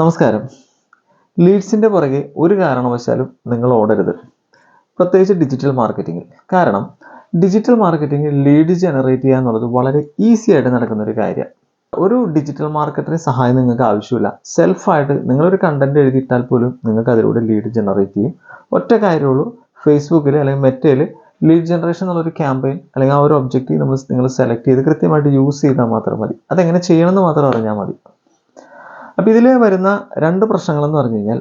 നമസ്കാരം. ലീഡ്സിന്റെ പുറകെ ഒരു കാരണവശാലും നിങ്ങൾ ഓടരുത്. പ്രത്യേകിച്ച് ഡിജിറ്റൽ മാർക്കറ്റിങ്ങിൽ കാരണം ഡിജിറ്റൽ മാർക്കറ്റിങ്ങിൽ ലീഡ് ജനറേറ്റ് ചെയ്യുക എന്നുള്ളത് വളരെ ഈസി ആയിട്ട് നടക്കുന്ന ഒരു കാര്യമാണ് ഒരു ഡിജിറ്റൽ മാർക്കറ്റിന് സഹായം നിങ്ങൾക്ക് ആവശ്യമില്ല. സെൽഫായിട്ട് നിങ്ങളൊരു കണ്ടന്റ് എഴുതിയിട്ടാൽ പോലും നിങ്ങൾക്ക് അതിലൂടെ ലീഡ് ജനറേറ്റ് ചെയ്യും. ഒറ്റ കാര്യമുള്ളൂ ഫേസ്ബുക്കിൽ അല്ലെങ്കിൽ മെറ്റയിൽ ലീഡ് ജനറേഷൻ എന്നുള്ളൊരു ക്യാമ്പയിൻ അല്ലെങ്കിൽ ആ ഒരു ഒബ്ജക്റ്റീവ് നമ്മൾ നിങ്ങൾ സെലക്ട് ചെയ്ത് കൃത്യമായിട്ട് യൂസ് ചെയ്താൽ മാത്രം മതി. അതെങ്ങനെ ചെയ്യണമെന്ന് മാത്രം അറിഞ്ഞാൽ മതി. അപ്പോൾ ഇതിൽ വരുന്ന രണ്ട് പ്രശ്നങ്ങളെന്ന് പറഞ്ഞു കഴിഞ്ഞാൽ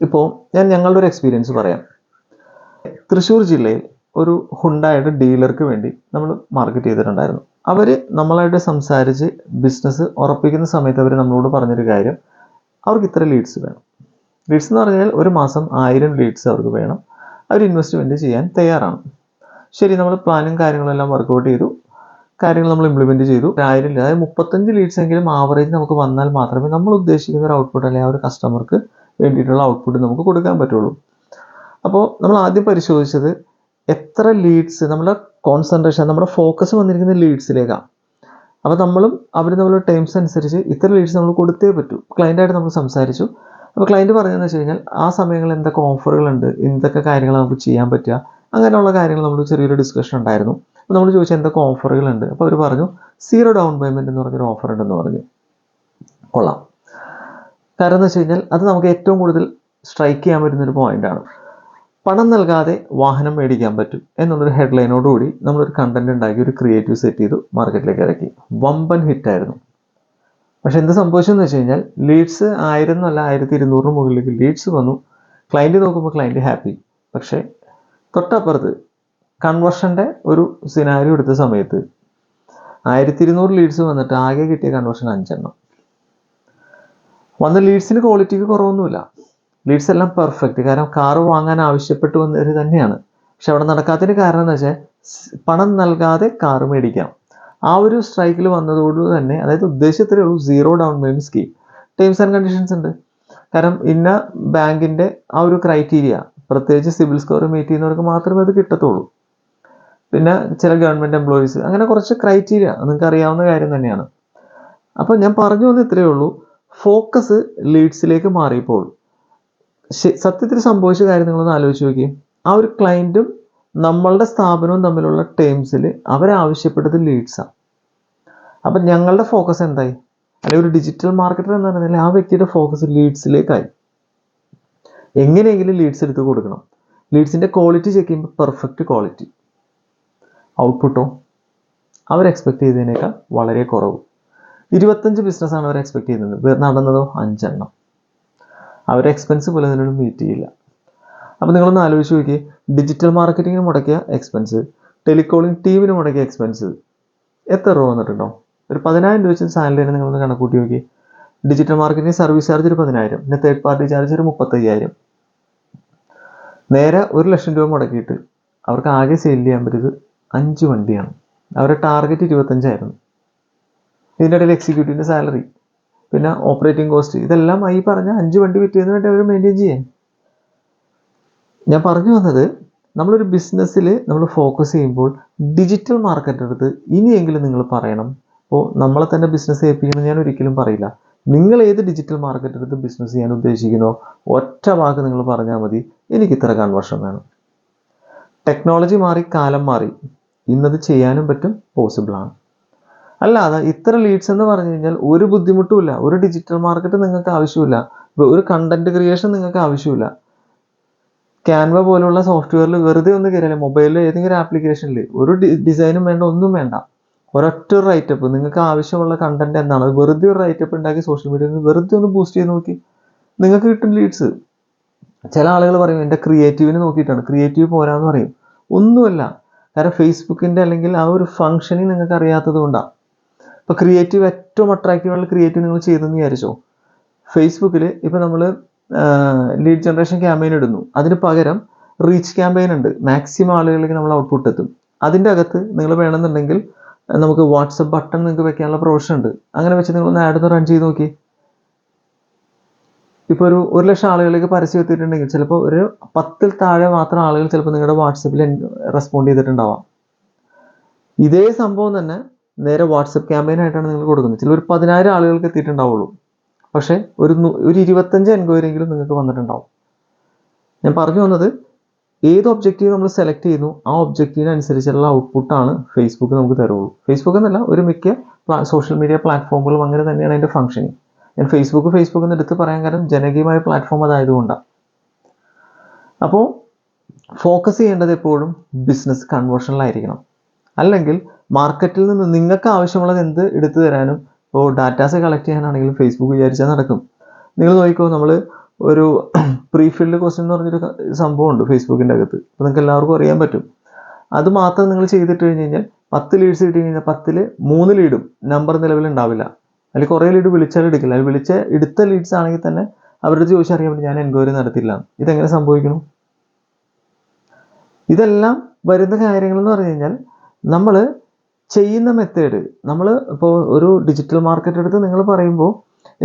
ഇപ്പോൾ ഞാൻ ഞങ്ങളുടെ ഒരു എക്സ്പീരിയൻസ് പറയാം. തൃശ്ശൂർ ജില്ലയിൽ ഒരു ഹുണ്ടായുടെ ഡീലർക്ക് വേണ്ടി നമ്മൾ മാർക്കറ്റ് ചെയ്തിട്ടുണ്ടായിരുന്നു. അവർ നമ്മളായിട്ട് സംസാരിച്ച് ബിസിനസ് ഉറപ്പിക്കുന്ന സമയത്ത് അവർ നമ്മളോട് പറഞ്ഞൊരു കാര്യം അവർക്ക് ഇത്ര ലീഡ്സ് വേണം. ലീഡ്സ് എന്ന് പറഞ്ഞാൽ ഒരു മാസം ആയിരം ലീഡ്സ് അവർക്ക് വേണം. അവർ ഇൻവെസ്റ്റ്മെന്റ് ചെയ്യാൻ തയ്യാറാണ്. ശരി നമ്മൾ പ്ലാനും കാര്യങ്ങളെല്ലാം വർക്കൗട്ട് ചെയ്തു. കാര്യങ്ങൾ നമ്മൾ ഇംപ്ലിമെന്റ് ചെയ്തു. ആയിരം അതായത് മുപ്പത്തഞ്ച് ലീഡ്സ് എങ്കിലും ആവറേജ് നമുക്ക് വന്നാൽ മാത്രമേ നമ്മൾ ഉദ്ദേശിക്കുന്ന ഒരു ഔട്ട്പുട്ട് അല്ലെങ്കിൽ ആ ഒരു കസ്റ്റമർക്ക് വേണ്ടിയിട്ടുള്ള ഔട്ട്പുട്ട് നമുക്ക് കൊടുക്കാൻ പറ്റുള്ളൂ. അപ്പോൾ നമ്മൾ ആദ്യം പരിശോധിച്ചത് എത്ര ലീഡ്സ് നമ്മുടെ കോൺസെൻട്രേഷൻ നമ്മുടെ ഫോക്കസ് വന്നിരിക്കുന്ന ലീഡ്സിലേക്കാണ് അപ്പോൾ നമ്മളും അവർ നമ്മൾ ടേംസ് അനുസരിച്ച് ഇത്ര ലീഡ്സ് നമ്മൾ കൊടുത്തേ പറ്റൂ. ക്ലയന്റായിട്ട് നമ്മൾ സംസാരിച്ചു. അപ്പോൾ ക്ലയന്റ് പറഞ്ഞതെന്ന് വെച്ച് കഴിഞ്ഞാൽ ആ സമയങ്ങളിൽ എന്തൊക്കെ ഓഫറുകളുണ്ട് എന്തൊക്കെ കാര്യങ്ങൾ നമുക്ക് ചെയ്യാൻ പറ്റുക അങ്ങനെയുള്ള കാര്യങ്ങൾ നമ്മൾ ചെറിയൊരു ഡിസ്കഷൻ ഉണ്ടായിരുന്നു. അപ്പോൾ നമ്മൾ ചോദിച്ചു എന്തൊക്കെ ഓഫറുകളുണ്ട് അപ്പോൾ അവർ പറഞ്ഞു സീറോ ഡൗൺ പേയ്മെന്റ് എന്ന് പറഞ്ഞൊരു ഓഫർ ഉണ്ടെന്ന് പറഞ്ഞു. കൊള്ളാം. കാരണം എന്ന് വെച്ച് കഴിഞ്ഞാൽ അത് നമുക്ക് ഏറ്റവും കൂടുതൽ സ്ട്രൈക്ക് ചെയ്യാൻ പറ്റുന്നൊരു പോയിന്റാണ് പണം നൽകാതെ വാഹനം മേടിക്കാൻ പറ്റും എന്നുള്ളൊരു ഹെഡ്ലൈനോടുകൂടി നമ്മളൊരു കണ്ടന്റ് ഉണ്ടാക്കി ഒരു ക്രിയേറ്റീവ് സെറ്റ് ചെയ്തു മാർക്കറ്റിലേക്ക് ഇറക്കി. വമ്പൻ ഹിറ്റായിരുന്നു പക്ഷെ എന്ത് സംഭവിച്ചെന്ന് വെച്ച് കഴിഞ്ഞാൽ ലീഡ്സ് ആയിരം അല്ല ആയിരത്തി ഇരുന്നൂറിന് മുകളിലേക്ക് ലീഡ്സ് വന്നു. ക്ലയന്റ് നോക്കുമ്പോൾ ക്ലയന്റ് ഹാപ്പി പക്ഷേ തൊട്ടപ്പുറത്ത് കൺവേർഷന്റെ ഒരു സിനാരി എടുത്ത സമയത്ത് ആയിരത്തി ഇരുന്നൂറ് ലീഡ്സ് വന്നിട്ട് ആകെ കിട്ടിയ കൺവേർഷൻ അഞ്ചെണ്ണം. വന്ന ലീഡ്സിന് ക്വാളിറ്റിക്ക് കുറവൊന്നുമില്ല. ലീഡ്സ് എല്ലാം പെർഫെക്റ്റ് കാരണം കാറ് വാങ്ങാൻ ആവശ്യപ്പെട്ട് വന്നവർ തന്നെയാണ്. പക്ഷെ അവിടെ നടക്കാത്തതിന് കാരണം എന്ന് വെച്ചാൽ പണം നൽകാതെ കാറ് മേടിക്കാം. ആ ഒരു സ്ട്രൈക്കിൽ വന്നതോട് തന്നെ അതായത് ഉദ്ദേശത്തിലേ ഉള്ളൂ zero down payment scheme terms and conditions ഉണ്ട്. കാരണം ഇന്ന ബാങ്കിന്റെ ആ ഒരു ക്രൈറ്റീരിയ പ്രത്യേകിച്ച് സിവിൽ സ്കോർ മീറ്റ് ചെയ്യുന്നവർക്ക് മാത്രമേ അത് കിട്ടത്തുള്ളൂ. പിന്നെ ചില ഗവൺമെന്റ് എംപ്ലോയീസ് അങ്ങനെ കുറച്ച് ക്രൈറ്റീരിയ നിങ്ങൾക്ക് അറിയാവുന്ന കാര്യം തന്നെയാണ്. അപ്പോൾ ഞാൻ പറഞ്ഞു വന്ന് ഇത്രയേ ഉള്ളൂ. ഫോക്കസ് ലീഡ്സിലേക്ക് മാറിയപ്പോൾ. സത്യത്തിൽ സംഭവിച്ച കാര്യം നിങ്ങളൊന്ന് ആലോചിച്ച് നോക്കി. ആ ഒരു ക്ലയന്റും നമ്മളുടെ സ്ഥാപനവും തമ്മിലുള്ള ടേംസിൽ അവരാവശ്യപ്പെട്ടത് ലീഡ്സാണ് അപ്പം ഞങ്ങളുടെ ഫോക്കസ് എന്തായി? അല്ലെങ്കിൽ ഒരു ഡിജിറ്റൽ മാർക്കറ്റർ എന്ന് പറഞ്ഞാൽ ആ വ്യക്തിയുടെ ഫോക്കസ് ലീഡ്സിലേക്കായി എങ്ങനെയെങ്കിലും ലീഡ്സ് എടുത്ത് കൊടുക്കണം. ലീഡ്സിന്റെ ക്വാളിറ്റി ചെക്ക് ചെയ്യുമ്പോൾ പെർഫെക്റ്റ് ക്വാളിറ്റി ഔട്ട്പുട്ടോ അവർ എക്സ്പെക്ട് ചെയ്തതിനേക്കാൾ വളരെ കുറവ്. ഇരുപത്തഞ്ച് ബിസിനസ്സാണ് അവർ എക്സ്പെക്ട് ചെയ്യുന്നത് നടന്നതോ? അഞ്ചെണ്ണം. അവരുടെ എക്സ്പെൻസ് പോലും അതിനോട് മീറ്റ് ചെയ്യില്ല. അപ്പോൾ നിങ്ങളൊന്ന് ആലോചിച്ച് നോക്കിയേ. ഡിജിറ്റൽ മാർക്കറ്റിങ്ങിന് മുടക്കിയ എക്സ്പെൻസ് ടെലികോളിംഗ് ടീമിന് മുടക്കിയ എക്സ്പെൻസ് എത്ര രൂപ വന്നിട്ടുണ്ടോ? ഒരു പതിനായിരം രൂപ വെച്ച് സാലറി നിങ്ങളൊന്ന് കണക്കൂട്ടി നോക്കി ഡിജിറ്റൽ മാർക്കറ്റിംഗ് സർവീസ് ചാർജ് ഒരു പതിനായിരം. പിന്നെ തേർഡ് പാർട്ടി ചാർജ് ഒരു മുപ്പത്തയ്യായിരം. നേരെ ഒരു ലക്ഷം രൂപ മുടക്കിയിട്ട് അവർക്ക് ആകെ സെയിൽ ചെയ്യാൻ പറ്റിയത് അഞ്ച് വണ്ടിയാണ്. അവരുടെ ടാർഗറ്റ് ഇരുപത്തഞ്ചായിരുന്നു. ഇതിന്റെ ഇടയിൽ എക്സിക്യൂട്ടീവിന്റെ സാലറി പിന്നെ ഓപ്പറേറ്റിംഗ് കോസ്റ്റ് ഇതെല്ലാം ഈ പറഞ്ഞ അഞ്ച് വണ്ടി വിറ്റതിന് വേണ്ടി അവർ മെയിന്റെയിൻ ചെയ്യാൻ. ഞാൻ പറഞ്ഞു വന്നത് നമ്മളൊരു ബിസിനസ്സിൽ നമ്മൾ ഫോക്കസ് ചെയ്യുമ്പോൾ ഡിജിറ്റൽ മാർക്കറ്റ് എടുത്ത് ഇനിയെങ്കിലും നിങ്ങൾ പറയണം അപ്പോൾ നമ്മളെ തന്നെ ബിസിനസ് ഏൽപ്പിക്കണം ഞാൻ ഒരിക്കലും പറയില്ല. നിങ്ങൾ ഏത് ഡിജിറ്റൽ മാർക്കറ്റ് എടുത്ത് ബിസിനസ് ചെയ്യാൻ ഉദ്ദേശിക്കുന്നോ ഒറ്റ വാക്ക് നിങ്ങൾ പറഞ്ഞാൽ മതി എനിക്ക് ഇത്ര കൺവേർഷൻ വേണം. ടെക്നോളജി മാറി കാലം മാറി. ഇന്നത് ചെയ്യാനും പറ്റും പോസിബിളാണ് അല്ലാതെ ഇത്ര ലീഡ്സ് എന്ന് പറഞ്ഞു കഴിഞ്ഞാൽ ഒരു ബുദ്ധിമുട്ടുമില്ല. ഒരു ഡിജിറ്റൽ മാർക്കറ്റ് നിങ്ങൾക്ക് ആവശ്യമില്ല. ഒരു കണ്ടന്റ് ക്രിയേഷൻ നിങ്ങൾക്ക് ആവശ്യമില്ല. ക്യാൻവ പോലുള്ള സോഫ്റ്റ്വെയറിൽ വെറുതെ ഒന്ന് കയറിയാലും മൊബൈലിൽ ഏതെങ്കിലും ആപ്ലിക്കേഷനിൽ ഒരു ഡിസൈനും വേണ്ട ഒന്നും വേണ്ട. ഒരൊറ്റ ഒരു റൈറ്റപ്പ് നിങ്ങൾക്ക് ആവശ്യമുള്ള കണ്ടന്റ് എന്താണ്? അത് വെറുതെ ഒരു റൈറ്റപ്പ് ഉണ്ടാക്കി സോഷ്യൽ മീഡിയയിൽ നിന്ന് വെറുതെ ഒന്ന് ബൂസ്റ്റ് ചെയ്ത് നോക്കി. നിങ്ങൾക്ക് കിട്ടും ലീഡ്സ് ചില ആളുകൾ പറയും എന്റെ ക്രിയേറ്റീവിനെ നോക്കിയിട്ടാണ്. ക്രിയേറ്റീവ് പോരാന്ന് പറയും. ഒന്നുമല്ല. കാരണം ഫേസ്ബുക്കിന്റെ അല്ലെങ്കിൽ ആ ഒരു ഫംഗ്ഷനിങ് നിങ്ങൾക്ക് അറിയാത്തത് കൊണ്ടാണ് ഇപ്പോൾ ക്രിയേറ്റീവ് ഏറ്റവും അട്രാക്റ്റീവ് ആയിട്ടുള്ള ക്രിയേറ്റീവ് നിങ്ങൾ ചെയ്തെന്ന് വിചാരിച്ചോ? ഫേസ്ബുക്കിൽ ഇപ്പോൾ നമ്മൾ ലീഡ് ജനറേഷൻ ക്യാമ്പയിൻ ഇടുന്നു. അതിന് പകരം റീച്ച് ക്യാമ്പയിൻ ഉണ്ട്. മാക്സിമം ആളുകളിലേക്ക് നമ്മൾ ഔട്ട്പുട്ട് എത്തും. അതിന്റെ അകത്ത് നിങ്ങൾ വേണമെന്നുണ്ടെങ്കിൽ നമുക്ക് വാട്സപ്പ് ബട്ടൺ നിങ്ങൾക്ക് വെക്കാനുള്ള പ്രൊവിഷൻ ഉണ്ട്. അങ്ങനെ വെച്ച് നിങ്ങളൊന്ന് ആഡ് ഒന്ന് റൺ ചെയ്ത് നോക്കി ഇപ്പോൾ ഒരു ഒരു ലക്ഷം ആളുകളിലേക്ക് പരസ്യം എത്തിയിട്ടുണ്ടെങ്കിൽ ചിലപ്പോൾ ഒരു പത്തിൽ താഴെ മാത്രം ആളുകൾ ചിലപ്പോൾ നിങ്ങളുടെ വാട്സപ്പിൽ റെസ്പോണ്ട് ചെയ്തിട്ടുണ്ടാവാം. ഇതേ സംഭവം തന്നെ നേരെ വാട്സപ്പ് ക്യാമ്പയിൻ ആയിട്ടാണ് നിങ്ങൾ കൊടുക്കുന്നത്. ചില ഒരു പതിനായിരം ആളുകൾക്ക് എത്തിയിട്ടുണ്ടാവുള്ളൂ. പക്ഷേ ഒരു ഒരു ഇരുപത്തഞ്ച് എൻക്വയറി എങ്കിലും നിങ്ങൾക്ക് വന്നിട്ടുണ്ടാവും. ഞാൻ പറഞ്ഞു വന്നത് ഏത് ഒബ്ജക്റ്റീവ് നമ്മൾ സെലക്ട് ചെയ്യുന്നു ആ ഒബ്ജക്റ്റീവിനനുസരിച്ചുള്ള ഔട്ട്പുട്ടാണ് ഫേസ്ബുക്ക് നമുക്ക് തരുള്ളൂ. ഫേസ്ബുക്ക് എന്നല്ല ഒരു മിക്ക സോഷ്യൽ മീഡിയ പ്ലാറ്റ്ഫോമുകളും അങ്ങനെ തന്നെയാണ് അതിന്റെ ഫംഗ്ഷനിങ് ഞാൻ ഫേസ്ബുക്ക് ഫേസ്ബുക്ക് എന്ന് എടുത്ത് പറയാൻ കാരണം ജനകീയമായ പ്ലാറ്റ്ഫോം അതായതുകൊണ്ടാണ് അപ്പോൾ ഫോക്കസ് ചെയ്യേണ്ടത് എപ്പോഴും ബിസിനസ് കൺവേർഷനിലായിരിക്കണം അല്ലെങ്കിൽ മാർക്കറ്റിൽ നിന്ന് നിങ്ങൾക്ക് ആവശ്യമുള്ളത് എന്ത് എടുത്തു തരാനും ഇപ്പോൾ ഡാറ്റാസ് കളക്ട് ചെയ്യാനാണെങ്കിലും ഫേസ്ബുക്ക് വിചാരിച്ചാൽ നടക്കും. നിങ്ങൾ നോക്കിക്കോ നമ്മൾ ഒരു പ്രീഫിൽഡ് ക്വസ്റ്റ്യൻ എന്ന് പറഞ്ഞൊരു സംഭവമുണ്ട് ഫേസ്ബുക്കിന്റെ അകത്ത്. അപ്പോൾ നിങ്ങൾക്ക് എല്ലാവർക്കും അറിയാൻ പറ്റും. അത് മാത്രം നിങ്ങൾ ചെയ്തിട്ട് കഴിഞ്ഞ് കഴിഞ്ഞാൽ പത്ത് ലീഡ്സ് കിട്ടി കഴിഞ്ഞാൽ പത്തിൽ മൂന്ന് ലീഡും നമ്പർ നിലവിൽ ഉണ്ടാവില്ല അതിൽ കുറേ ലീഡ് വിളിച്ചാൽ എടുക്കില്ല. അതിൽ വിളിച്ച എടുത്ത ലീഡ്സ് ആണെങ്കിൽ തന്നെ അവരുടെ ചോദിച്ചാൽ അറിയാൻ പറ്റും ഞാൻ എൻക്വയറി നടത്തില്ല ഇതെങ്ങനെ സംഭവിക്കണം ഇതെല്ലാം വരുന്ന കാര്യങ്ങൾ എന്ന് പറഞ്ഞു കഴിഞ്ഞാൽ നമ്മൾ ചെയ്യുന്ന മെത്തേഡ് നമ്മൾ ഇപ്പോൾ ഒരു ഡിജിറ്റൽ മാർക്കറ്റ് എടുത്ത് നിങ്ങൾ പറയുമ്പോൾ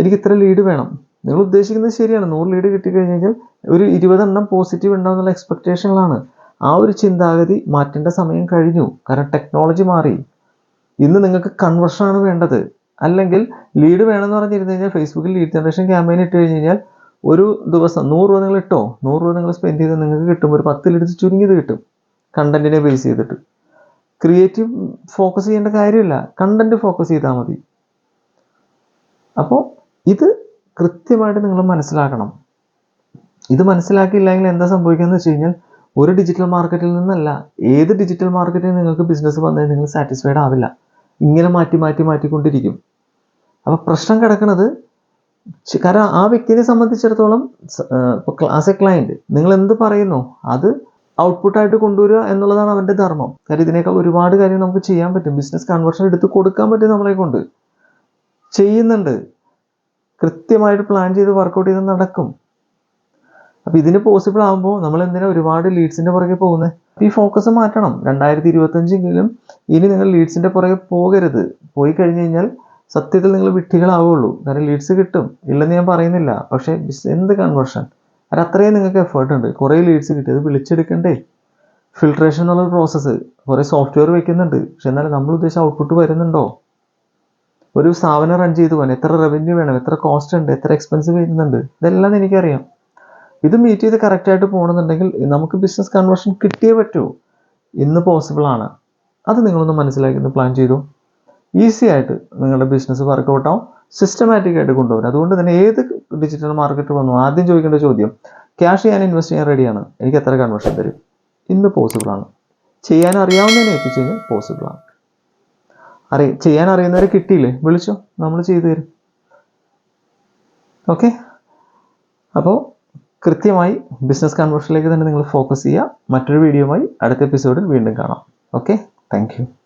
എനിക്ക് ഇത്ര ലീഡ് വേണം. നിങ്ങൾ ഉദ്ദേശിക്കുന്നത് ശരിയാണ്. നൂറ് ലീഡ് കിട്ടിക്കഴിഞ്ഞ് കഴിഞ്ഞാൽ ഒരു ഇരുപതെണ്ണം പോസിറ്റീവ് ഉണ്ടാവുന്നുള്ള എക്സ്പെക്റ്റേഷനിലാണ് ആ ഒരു ചിന്താഗതി മാറ്റേണ്ട സമയം കഴിഞ്ഞു. കാരണം ടെക്നോളജി മാറി. ഇന്ന് നിങ്ങൾക്ക് കൺവേർഷൻ ആണ് വേണ്ടത്. അല്ലെങ്കിൽ ലീഡ് വേണമെന്ന് പറഞ്ഞിരുന്നു കഴിഞ്ഞാൽ ഫേസ്ബുക്കിൽ ലീഡ് ജനറേഷൻ ക്യാമ്പയിൻ ഇട്ട് കഴിഞ്ഞ് കഴിഞ്ഞാൽ ഒരു ദിവസം നൂറ് രൂപ നിങ്ങൾ ഇട്ടോ? നൂറ് രൂപ നിങ്ങൾ സ്പെൻഡ് ചെയ്ത് നിങ്ങൾക്ക് കിട്ടും. ഒരു പത്ത് ലിഡ്സ് ചുരുങ്ങിയത് കിട്ടും. കണ്ടന്റിനെ ബേസ് ചെയ്തിട്ട്. ക്രിയേറ്റീവ് ഫോക്കസ് ചെയ്യേണ്ട കാര്യമില്ല. കണ്ടന്റ് ഫോക്കസ് ചെയ്താൽ മതി. അപ്പോൾ ഇത് കൃത്യമായിട്ട് നിങ്ങൾ മനസ്സിലാക്കണം. ഇത് മനസ്സിലാക്കിയില്ലെങ്കിൽ എന്താ സംഭവിക്കുന്നത് വെച്ച് കഴിഞ്ഞാൽ ഒരു ഡിജിറ്റൽ മാർക്കറ്റിൽ നിന്നല്ല ഏത് ഡിജിറ്റൽ മാർക്കറ്റിൽ നിങ്ങൾക്ക് ബിസിനസ് വന്നാൽ നിങ്ങൾ സാറ്റിസ്ഫൈഡ് ആവില്ല. ഇങ്ങനെ മാറ്റി മാറ്റി മാറ്റിക്കൊണ്ടിരിക്കും. അപ്പോൾ പ്രശ്നം കിടക്കുന്നത് കാരണം ആ വ്യക്തിയെ സംബന്ധിച്ചിടത്തോളം ഇപ്പോൾ ആസ് എ ക്ലയന്റ് നിങ്ങൾ എന്ത് പറയുന്നു? അത് ഔട്ട്പുട്ടായിട്ട് കൊണ്ടുവരിക എന്നുള്ളതാണ് അവന്റെ ധർമ്മം. കാര്യം ഇതിനേക്കാൾ ഒരുപാട് കാര്യം നമുക്ക് ചെയ്യാൻ പറ്റും. ബിസിനസ് കൺവേർഷൻ എടുത്ത് കൊടുക്കാൻ പറ്റും നമ്മളെ കൊണ്ട്. ചെയ്യുന്നുണ്ട്. കൃത്യമായിട്ട് പ്ലാൻ ചെയ്ത് വർക്കൗട്ട് ചെയ്ത് നടക്കും. അപ്പൊ ഇതിന് പോസിബിൾ ആകുമ്പോൾ നമ്മൾ എന്തിനാ ഒരുപാട് ലീഡ്സിന്റെ പുറകെ പോകുന്നത് ഈ ഫോക്കസ് മാറ്റണം. രണ്ടായിരത്തി ഇരുപത്തഞ്ചെങ്കിലും ഇനി നിങ്ങൾ ലീഡ്സിന്റെ പുറകെ പോകരുത്. പോയി കഴിഞ്ഞു കഴിഞ്ഞാൽ സത്യത്തിൽ നിങ്ങൾ വിട്ടികളാവുള്ളൂ കാരണം ലീഡ്സ് കിട്ടും. ഇല്ലെന്ന് ഞാൻ പറയുന്നില്ല. പക്ഷേ എന്ത് കൺവേർഷൻ അത് അത്രയും നിങ്ങൾക്ക് എഫേർട്ട് ഉണ്ട്. കുറേ ലീഡ്സ് കിട്ടി. അത് വിളിച്ചെടുക്കണ്ടേ? ഫിൽട്രേഷൻ എന്നുള്ള പ്രോസസ്സ് കുറേ സോഫ്റ്റ്വെയർ വെക്കുന്നുണ്ട്. പക്ഷെ എന്നാലും നമ്മൾ ഉദ്ദേശിച്ച ഔട്ട്പുട്ട് വരുന്നുണ്ടോ? ഒരു സ്ഥാപനം റൺ ചെയ്തു പോകാൻ എത്ര റവന്യൂ വേണം? എത്ര കോസ്റ്റ് ഉണ്ട്? എത്ര എക്സ്പെൻസ് വരുന്നുണ്ട്? ഇതെല്ലാം എനിക്കറിയാം. ഇത് മീറ്റ് ചെയ്ത് കറക്റ്റായിട്ട് പോകണമെന്നുണ്ടെങ്കിൽ നമുക്ക് ബിസിനസ് കൺവേർഷൻ കിട്ടിയേ പറ്റൂ. ഇന്ന് പോസിബിൾ ആണ്. അത് നിങ്ങളൊന്ന് മനസ്സിലാക്കി ഒന്ന് പ്ലാൻ ചെയ്തു? ഈസി ആയിട്ട് നിങ്ങളുടെ ബിസിനസ് വർക്കൗട്ട് ആവും. സിസ്റ്റമാറ്റിക് ആയിട്ട് കൊണ്ടുവരും. അതുകൊണ്ട് തന്നെ ഏത് ഡിജിറ്റൽ മാർക്കറ്റ് വന്നു ആദ്യം ചോദിക്കേണ്ട ചോദ്യം ക്യാഷ് ചെയ്യാൻ ഇൻവെസ്റ്റ് ചെയ്യാൻ റെഡിയാണ് എനിക്ക് എത്ര കൺവേർഷൻ തരും? ഇന്ന് പോസിബിൾ ആണ്. ചെയ്യാൻ അറിയാവുന്നതിനെ ഏൽപ്പിച്ച് കഴിഞ്ഞാൽ പോസിബിൾ ആണ്. അറിയ ചെയ്യാൻ അറിയുന്നവരെ കിട്ടിയില്ലേ? വിളിച്ചോ. നമ്മൾ ചെയ്തു തരും. ഓക്കെ അപ്പോൾ കൃത്യമായി ബിസിനസ് കൺവേർഷനിലേക്ക് തന്നെ നിങ്ങൾ ഫോക്കസ് ചെയ്യുക. മറ്റൊരു വീഡിയോയുമായി അടുത്ത എപ്പിസോഡിൽ വീണ്ടും കാണാം. Okay thank